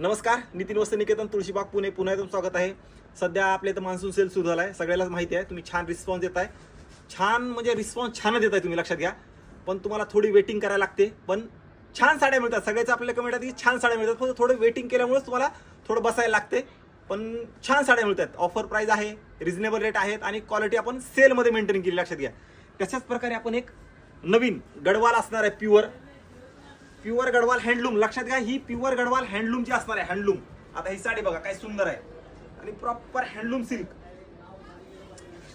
नमस्कार नितीन वस्त निकेतन तुळशीबाग पुणे. पुन्हा एकदम स्वागत आहे. सध्या आपल्या इथं मान्सून सेल सुरू झाला आहे सगळ्यालाच माहिती आहे तुम्ही छान रिस्पॉन्स देत आहे छान म्हणजे रिस्पॉन्स छान देत आहे तुम्ही लक्षात घ्या. पण तुम्हाला थोडी वेटिंग करायला लागते. पण छान साड्या मिळतात. सगळ्याच आपल्या कमेंट आहे की छान साड्या मिळतात. फक्त थोडं वेटिंग केल्यामुळेच तुम्हाला थोडं बसायला लागते. पण छान साड्या मिळतात. ऑफर प्राईज आहे रिझनेबल रेट आहेत आणि क्वालिटी आपण सेलमध्ये मेंटेन केली लक्षात घ्या. तशाच प्रकारे आपण एक नवीन गडवाल असणार आहे प्युअर प्युअर गडवाल हँडलूम. लक्षात घ्या ही प्युअर गडवाल हँडलूमची असणार आहे हँडलूम. आता ही साडी बघा काय सुंदर आहे. आणि प्रॉपर हँडलूम सिल्क.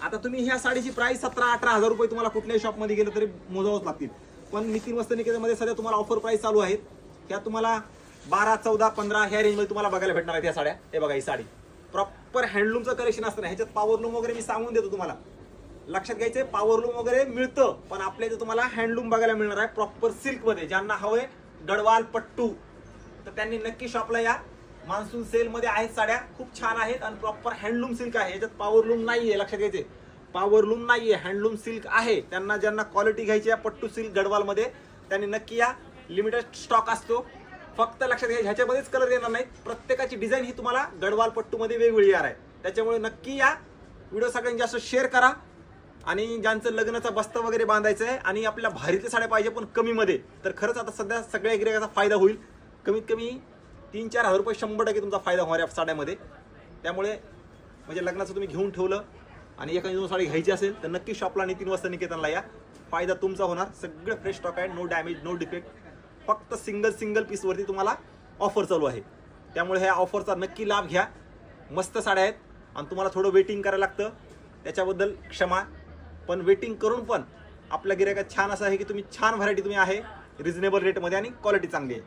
आता तुम्ही ह्या साडीची प्राइस सतरा अठरा हजार रुपये तुम्हाला कुठल्याही शॉपमध्ये गेलं तरी मोजावंच लागतील. पण नितीन वस्त निकेतनमध्ये सध्या तुम्हाला ऑफर प्राइस चालू आहेत. ह्या तुम्हाला बारा चौदा पंधरा ह्या रेंजमध्ये तुम्हाला बघायला भेटणार आहेत ह्या साड्या. हे बघा ही साडी. प्रॉपर हँडलूमचं कलेक्शन असतं ह्याच्यात पॉवरलूम वगैरे मी सांगून देतो तुम्हाला. लक्षात घ्यायचं पॉवरलूम वगैरे मिळतं पण आपल्या इथे तुम्हाला हँडलूम बघायला मिळणार आहे प्रॉपर सिल्कमध्ये. ज्यांना हवं आहे गडवाल पट्टू तर त्यांनी नक्की शॉपला या. मान्सून सेलमध्ये आहेत साड्या. खूप छान आहेत आणि प्रॉपर हँडलूम सिल्क आहे. याच्यात पॉवरलूम नाही आहे लक्षात घ्यायचे. पॉवरलूम नाही आहे हँडलूम सिल्क आहे. त्यांना ज्यांना क्वालिटी घ्यायची आहे पट्टू सिल्क गडवालमध्ये त्यांनी नक्की या. लिमिटेड स्टॉक असतो. फक्त लक्षात घ्या ह्याच्यामध्येच कलर येणार नाहीत. प्रत्येकाची डिझाईन ही तुम्हाला गडवाल पट्टूमध्ये वेगवेगळी येणार आहे. त्याच्यामुळे नक्की या. व्हिडिओ सगळ्यांनी जास्त शेअर करा. आणि ज्यांचं लग्नाचा बस्ता वगैरे बांधायचं आहे आणि आपल्या भारीतल्या साड्या पाहिजे पण कमीमध्ये तर खरंच आता सध्या सगळ्या गिरायकाचा फायदा होईल. कमीत कमी तीन चार हजार रुपये शंभर टक्के तुमचा फायदा होणार आहे या साड्यामध्ये. त्यामुळे म्हणजे लग्नाचं तुम्ही घेऊन ठेवलं आणि एखादी दोन साडी घ्यायची असेल तर नक्की शॉपला नितीन वाजता निकेतनला या. फायदा तुमचा होणार. सगळं फ्रेश स्टॉक आहे नो डॅमेज नो डिफेक्ट फक्त सिंगल सिंगल पीसवरती तुम्हाला ऑफर चालू आहे. त्यामुळे ह्या ऑफरचा नक्की लाभ घ्या. मस्त साड्या आहेत. आणि तुम्हाला थोडं वेटिंग करायला लागतं. त्याच्याबद्दल क्षमा. पण वेटिंग करून पण आपल्या गिरायकात छान असं आहे की तुम्ही छान व्हरायटी तुम्ही आहे रिझनेबल रेटमध्ये आणि क्वालिटी चांगली आहे.